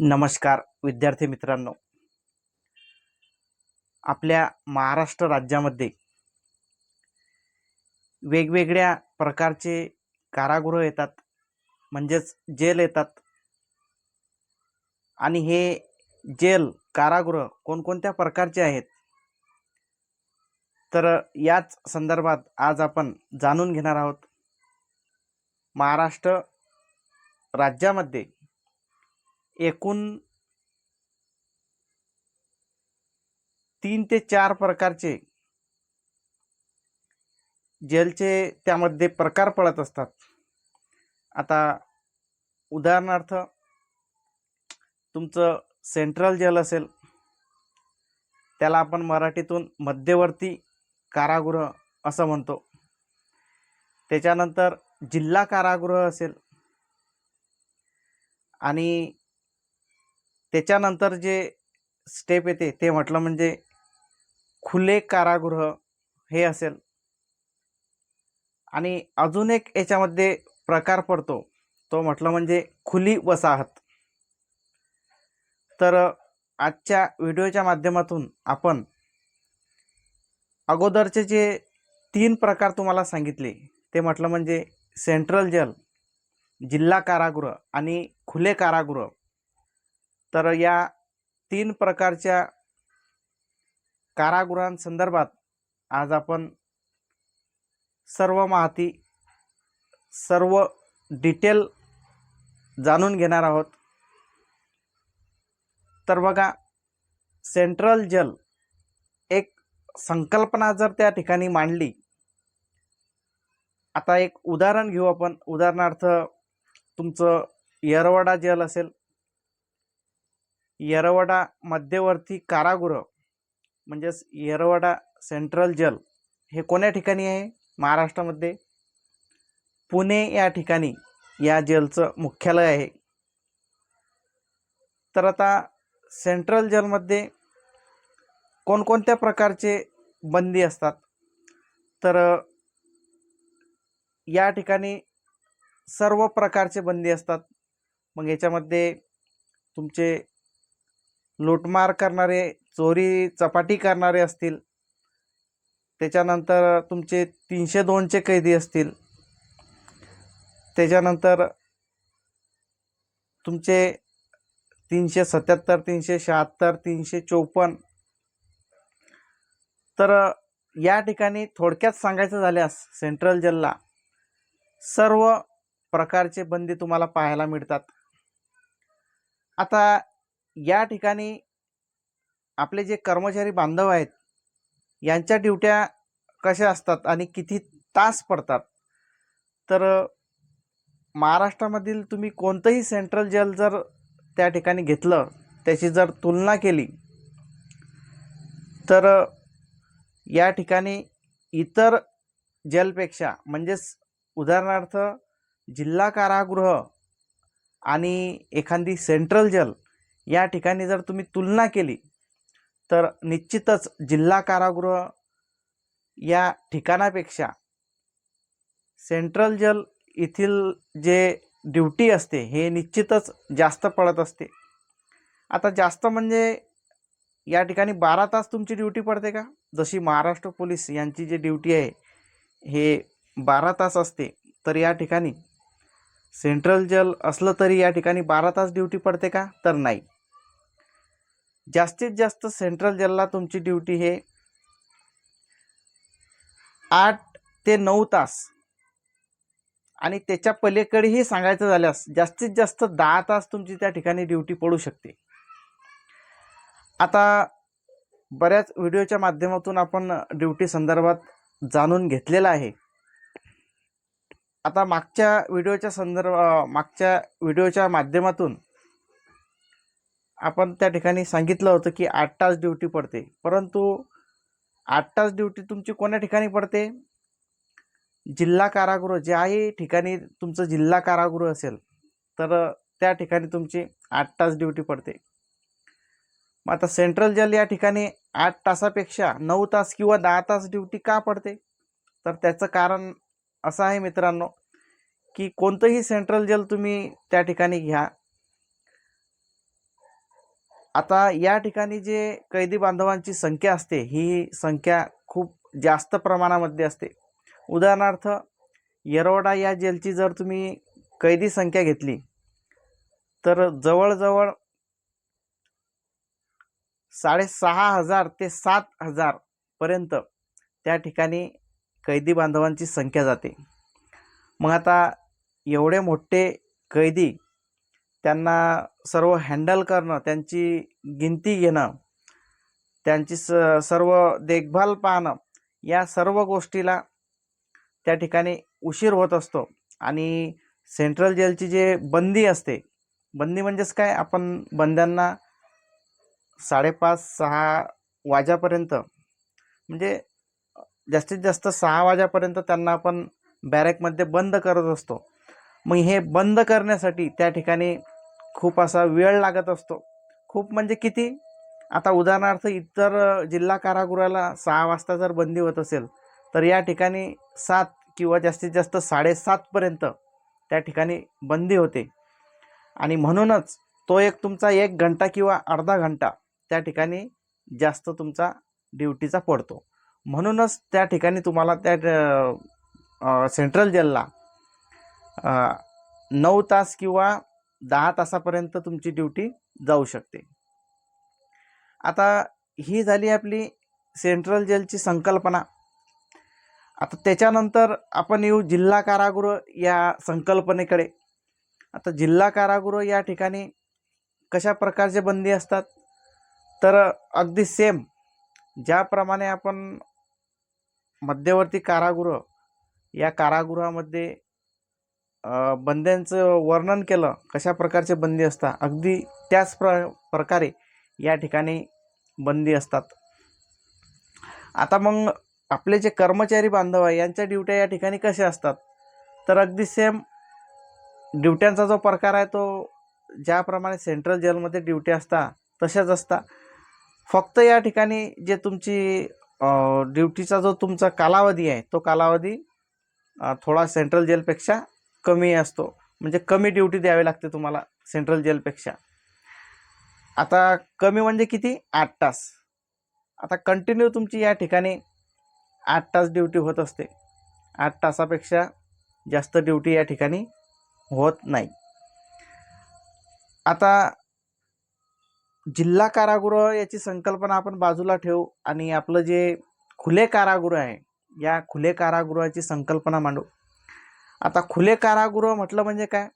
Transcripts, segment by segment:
नमस्कार विद्यार्थी मित्रांनो. आपल्या महाराष्ट्र राज्यामध्ये वेगवेगळ्या प्रकारचे कारागृह येतात म्हणजेच जेल येतात. आणि हे जेल कारागृह कोणकोणत्या प्रकारचे आहेत? तर याच संदर्भात आज आपण जाणून घेणार आहोत. महाराष्ट्र राज्यामध्ये एकूण तीन ते चार प्रकारचे जेलचे त्यामध्ये प्रकार पडत असतात. आता उदाहरणार्थ तुमचं सेंट्रल जेल असेल त्याला आपण मराठीतून मध्यवर्ती कारागृह असं म्हणतो. त्याच्यानंतर जिल्हा कारागृह असेल आणि त्याच्यानंतर जे स्टेप येते ते म्हटलं म्हणजे खुले कारागृह हे असेल. आणि अजून एक याच्यामध्ये प्रकार पडतो तो म्हटलं म्हणजे खुली वसाहत. तर आजच्या व्हिडिओच्या माध्यमातून आपण अगोदरचे जे तीन प्रकार तुम्हाला सांगितले ते म्हटलं म्हणजे सेंट्रल जेल जिल्हा कारागृह आणि खुले कारागृह. तर या तीन प्रकारच्या कारागृहांसंदर्भात आज आपण सर्व माहिती सर्व डिटेल जाणून घेणार आहोत. तर बघा सेंट्रल जल एक संकल्पना जर त्या ठिकाणी मांडली आता एक उदाहरण घेऊ आपण. उदाहरणार्थ तुमचं येरवडा जल असेल येरवडा मध्यवर्ती कारागृह म्हणजेच येरवडा सेंट्रल जल हे कोण्या ठिकाणी आहे? महाराष्ट्रामध्ये. पुणे या ठिकाणी या जेलचं मुख्यालय आहे. तर आता सेंट्रल जेलमध्ये कोणकोणत्या प्रकारचे बंदी असतात? तर या ठिकाणी सर्व प्रकारचे बंदी असतात. मग याच्यामध्ये तुमचे लूटमार करणारे चोरी चपाटी करणारे असतील. त्याच्यानंतर तुमचे तीनशे दोनचे कैदी असतील. त्याच्यानंतर तुमचे तीनशे सत्याहत्तर तीनशे शहात्तर तीनशे चोपन्न. तर या ठिकाणी थोडक्यात सांगायचं झाल्यास सेंट्रल जेलला सर्व प्रकारचे बंदी तुम्हाला पाहायला मिळतात. आता या ठिकाणी आपले जे कर्मचारी बांधव आहेत यांच्या ड्युट्या कशा असतात आणि किती तास पडतात? तर महाराष्ट्रामधील तुम्ही कोणतंही सेंट्रल जेल जर त्या ठिकाणी घेतलं त्याची जर तुलना केली तर या ठिकाणी इतर जेलपेक्षा म्हणजेच उदाहरणार्थ जिल्हा कारागृह आणि एखादी सेंट्रल जेल या ठिकाणी जर तुम्ही तुलना केली तर निश्चितच जिल्हा कारागृह या ठिकाणापेक्षा सेंट्रल जेल येथील जे ड्युटी असते हे निश्चितच जास्त पडत असते. आता जास्त म्हणजे या ठिकाणी बारा तास तुमची ड्युटी पडते का? जशी महाराष्ट्र पोलीस यांची जी ड्युटी आहे हे बारा तास असते तर या ठिकाणी सेंट्रल जेल असलं तरी या ठिकाणी बारा तास ड्युटी पडते का? तर नाही. जास्तीत जास्त सेंट्रल जेलला तुमची ड्युटी हे आठ ते नऊ तास. आणि त्याच्या पलीकडेही सांगायचं झाल्यास जास्तीत जास्त दहा तास तुमची त्या ठिकाणी ड्युटी पडू शकते. आता बऱ्याच व्हिडिओच्या माध्यमातून आपण ड्युटी संदर्भात जाणून घेतलेलं आहे. आता मागच्या व्हिडिओच्या संदर्भ मागच्या व्हिडिओच्या माध्यमातून आपण त्या ठिकाणी सांगितलं होतं की आठ तास ड्युटी पडते. परंतु आठ तास ड्युटी तुमची कोण्या ठिकाणी पडते? जिल्हा कारागृह ज्याही ठिकाणी तुमचं जिल्हा कारागृह असेल तर त्या ठिकाणी तुमची आठ तास ड्युटी पडते. मग आता सेंट्रल जेल या ठिकाणी आठ तासापेक्षा नऊ तास किंवा दहा तास ड्युटी का पडते? तर त्याचं कारण असं आहे मित्रांनो की कोणतंही सेंट्रल जेल तुम्ही त्या ठिकाणी घ्या. आता या ठिकाणी जे कैदी बांधवांची संख्या असते ही संख्या खूप जास्त प्रमाणामध्ये असते. उदाहरणार्थ येरवडा या जेलची जर तुम्ही कैदी संख्या घेतली तर जवळजवळ साडेसहा हजार ते सात हजारपर्यंत त्या ठिकाणी कैदी बांधवांची संख्या जाते. मग आता एवढे मोठे कैदी त्यांना सर्व हँडल करणं त्यांची गिनती घेणं त्यांची स सर्व देखभाल पाहणं या सर्व गोष्टीला त्या ठिकाणी उशीर होत असतो. आणि सेंट्रल जेलची जे बंदी असते बंदी म्हणजेच काय? आपण बंद्यांना साडेपाच सहा वाजापर्यंत म्हणजे जास्तीत जास्त सहा वाजापर्यंत त्यांना आपण बॅरेकमध्ये बंद करत असतो. मग हे बंद करण्यासाठी त्या ठिकाणी खूप असा वेळ लागत असतो. खूप म्हणजे किती? आता उदाहरणार्थ इतर जिल्हा कारागृहाला सहा वाजता जर बंदी होत असेल तर या ठिकाणी सात किंवा जास्तीत जास्त साडेसातपर्यंत त्या ठिकाणी बंदी होते. आणि म्हणूनच तो एक तुमचा एक घंटा किंवा अर्धा घंटा त्या ठिकाणी जास्त तुमचा ड्युटीचा पडतो. म्हणूनच त्या ठिकाणी तुम्हाला त्या सेंट्रल जेलला नऊ तास किंवा दहा तासापर्यंत तुमची ड्युटी जाऊ शकते. आता ही झाली आपली सेंट्रल जेलची संकल्पना. आता त्याच्यानंतर आपण येऊ जिल्हा कारागृह या संकल्पनेकडे. आता जिल्हा कारागृह या ठिकाणी कशा प्रकारचे बंदी असतात? तर अगदी सेम ज्याप्रमाणे आपण मध्यवर्ती कारागृह या कारागृहामध्ये बंद्यांचं वर्णन केलं कशा प्रकारचे बंदी असतात अगदी त्याच प्र प्रकारे या ठिकाणी बंदी असतात. आता मग आपले जे कर्मचारी बांधव आहे यांच्या ड्युट्या या ठिकाणी कशा असतात? तर अगदी सेम ड्युट्यांचा जो प्रकार आहे तो ज्याप्रमाणे सेंट्रल जेलमध्ये ड्युटी असतात तशाच असतात फक्त या ठिकाणी जे तुमची ड्युटीचा जो तुमचा कालावधी आहे तो कालावधी थोडा सेंट्रल जेलपेक्षा कमी असतो. म्हणजे कमी ड्युटी द्यावी लागते तुम्हाला सेंट्रल जेलपेक्षा आता कमी म्हणजे किती? आठ तास. आता कंटिन्यू तुमची या ठिकाणी आठ तास ड्युटी होत असते. आठ तासापेक्षा जास्त ड्युटी या ठिकाणी होत नाही. आता जिल्हा कारागृह याची संकल्पना आपण बाजूला ठेवू आणि आपलं जे खुले कारागृह आहे या खुले कारागृहाची संकल्पना मांडू. आता खुले कारागृह म्हटलं म्हणजे काय?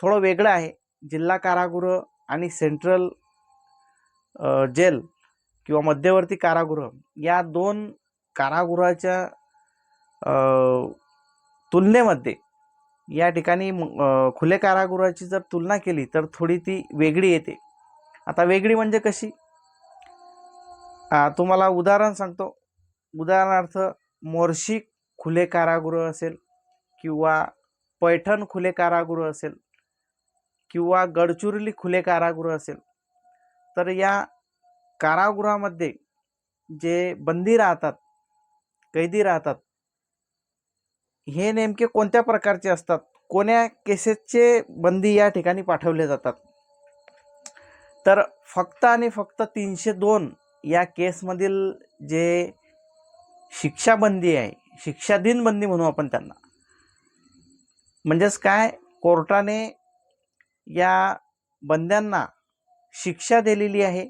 थोडं वेगळं आहे. जिल्हा कारागृह आणि सेंट्रल जेल किंवा मध्यवर्ती कारागृह या दोन कारागृहाच्या तुलनेमध्ये या ठिकाणी खुले कारागृहाची जर तुलना केली तर थोडी ती वेगळी येते. आता वेगळी म्हणजे कशी? तुम्हाला उदाहरण सांगतो. उदाहरणार्थ मोर्शी खुले कारागृह असेल किंवा पैठण खुले कारागृह असेल किंवा गडचिरोली खुले कारागृह असेल तर या कारागृहामध्ये जे बंदी राहतात कैदी राहतात हे नेमके कोणत्या प्रकारचे असतात? कोण्या केसेसचे बंदी या ठिकाणी पाठवले जातात? तर फक्त आणि फक्त तीनशे दोन या केसमधील जे शिक्षाबंदी आहे शिक्षाधीन बंदी म्हणू आपण त्यांना. म्हणजेच काय? कोर्टाने या बंद्यांना शिक्षा दिलेली आहे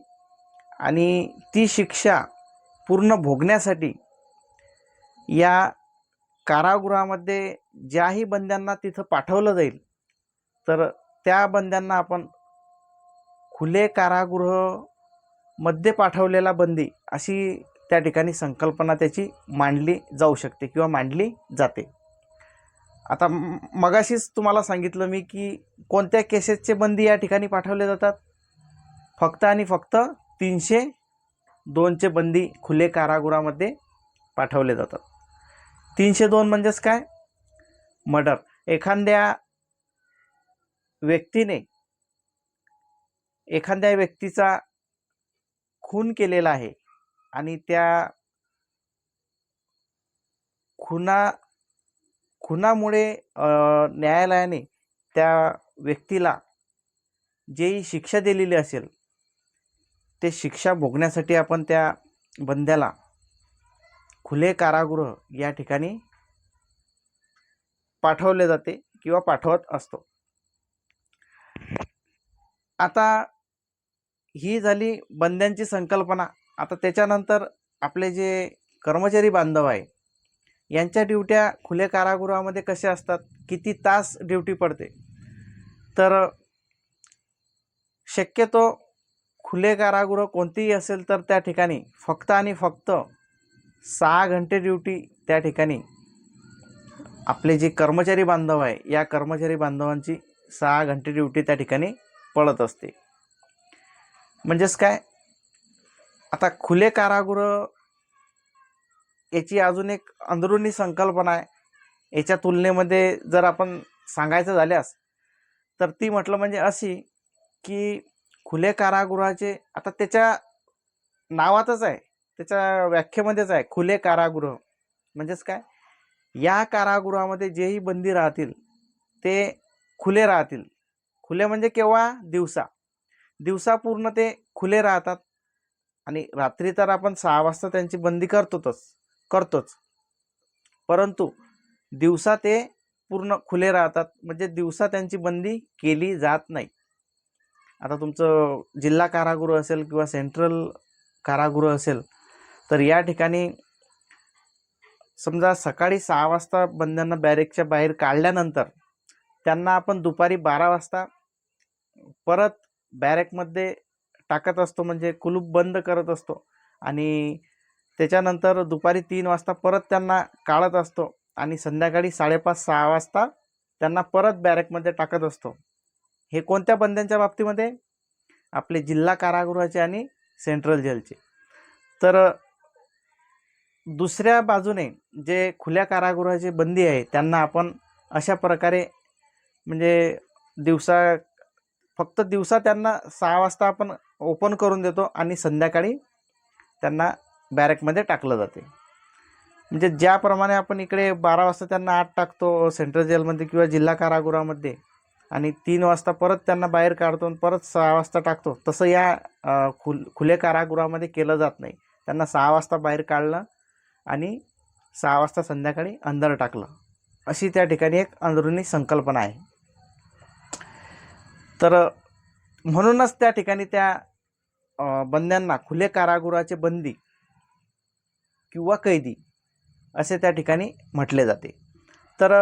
आणि ती शिक्षा पूर्ण भोगण्यासाठी या कारागृहामध्ये ज्याही बंद्यांना तिथं पाठवलं जाईल तर त्या बंद्यांना आपण खुले कारागृहमध्ये पाठवलेला बंदी अशी त्या ठिकाणी संकल्पना त्याची मांडली जाऊ शकते किंवा मांडली जाते. आता मगाशीच तुम्हाला सांगितलं मी की कोणत्या केसेसचे बंदी या ठिकाणी पाठवले जातात? फक्त आणि फक्त तीनशे दोनचे बंदी खुले कारागृहामध्ये पाठवले जातात. तीनशे दोन म्हणजेच काय? मर्डर. एखाद्या व्यक्तीने एखाद्या व्यक्तीचा खून केलेला आहे आणि त्या खुना खुनामुळे न्यायालयाने त्या व्यक्तीला जी शिक्षा दिलेली असेल ते शिक्षा भोगण्यासाठी आपण त्या बंद्याला खुले कारागृह या ठिकाणी पाठवले जाते किंवा पाठवत असतो. आता ही झाली बंद्यांची संकल्पना. आता त्याच्यानंतर आपले जे कर्मचारी बांधव आहे यांच्या ड्युट्या खुल्या कारागृहामध्ये कशा असतात? किती तास ड्युटी पडते? तर शक्यतो खुले कारागृह कोणतीही असेल तर त्या ठिकाणी फक्त आणि फक्त सहा घंटे ड्युटी त्या ठिकाणी. आपले जे कर्मचारी बांधव आहे या कर्मचारी बांधवांची सहा घंटे ड्युटी त्या ठिकाणी पडत असते. म्हणजेच काय? आता खुले कारागृह याची अजून एक अंदरुनी संकल्पना आहे. याच्या तुलनेमध्ये जर आपण सांगायचं झाल्यास तर ती म्हटलं म्हणजे अशी की खुले कारागृहाचे आता त्याच्या नावातच आहे त्याच्या व्याख्येमध्येच आहे खुले कारागृह. म्हणजेच काय? या कारागृहामध्ये जेही बंदी राहतील ते खुले राहतील. खुले म्हणजे केव्हा? दिवसा. दिवसा पूर्ण ते खुले राहतात. आणि रात्री तर आपण सहा वाजता त्यांची बंदी करतोच करतोच. परंतु दिवसा ते पूर्ण खुले राहतात म्हणजे दिवसा त्यांची बंदी केली जात नाही. आता तुमचं जिल्हा कारागृह असेल किंवा सेंट्रल कारागृह असेल तर या ठिकाणी समजा सकाळी सहा वाजता बंद्यांना बॅरेकच्या बाहेर काढल्यानंतर त्यांना आपण दुपारी बारा वाजता परत बॅरेकमध्ये टाकत असतो म्हणजे कुलूप बंद करत असतो. आणि त्याच्यानंतर दुपारी तीन वाजता परत त्यांना काढत असतो आणि संध्याकाळी साडेपाच सहा वाजता त्यांना परत बॅरेकमध्ये टाकत असतो. हे कोणत्या बंद्यांच्या बाबतीमध्ये? आपले जिल्हा कारागृहाचे आणि सेंट्रल जेलचे. तर दुसऱ्या बाजूने जे खुल्या कारागृहाची बंदी आहे त्यांना आपण अशा प्रकारे म्हणजे दिवसा फक्त दिवसा त्यांना सहा वाजता आपण ओपन करून देतो आणि संध्याकाळी त्यांना बॅरेकमध्ये टाकलं जाते. म्हणजे ज्याप्रमाणे आपण इकडे बारा वाजता त्यांना आत टाकतो सेंट्रल जेलमध्ये किंवा जिल्हा कारागृहामध्ये आणि तीन वाजता परत त्यांना बाहेर काढतो आणि परत सहा वाजता टाकतो तसं या खुल खुले कारागृहामध्ये केलं जात नाही. त्यांना सहा वाजता बाहेर काढलं आणि सहा वाजता संध्याकाळी अंदर टाकलं. अशी त्या ठिकाणी एक अंदरुनी संकल्पना आहे. तर म्हणूनच त्या ठिकाणी त्या बंद्यांना खुले कारागृहाचे बंदी किंवा कैदी असे त्या ठिकाणी म्हटले जाते. तर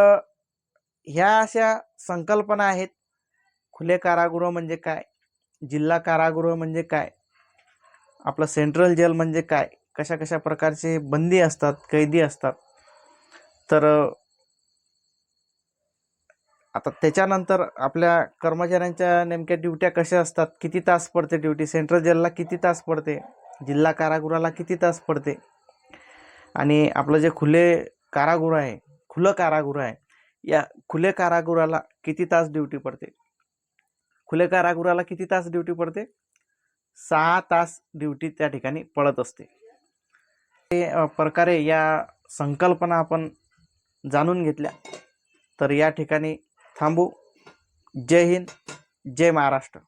ह्या अशा संकल्पना आहेत. खुले कारागृह म्हणजे काय? जिल्हा कारागृह म्हणजे काय? आपलं सेंट्रल जेल म्हणजे काय? कशा कशा प्रकारचे बंदी असतात कैदी असतात? तर आता त्याच्यानंतर आपल्या कर्मचाऱ्यांच्या नेमक्या ड्युट्या कशा असतात? किती तास पडते ड्युटी? सेंट्रल जेलला किती तास पडते? जिल्हा कारागृहाला किती तास पडते? आणि आपलं जे खुले कारागृह आहे खुलं कारागृह आहे या खुले कारागृहाला किती तास ड्युटी पडते? खुले कारागृहाला किती तास ड्युटी पडते? सहा तास ड्युटी त्या ठिकाणी पडत असते. ते प्रकारे या संकल्पना आपण जाणून घेतल्या. तर या ठिकाणी थांबू. जय हिंद जय महाराष्ट्र.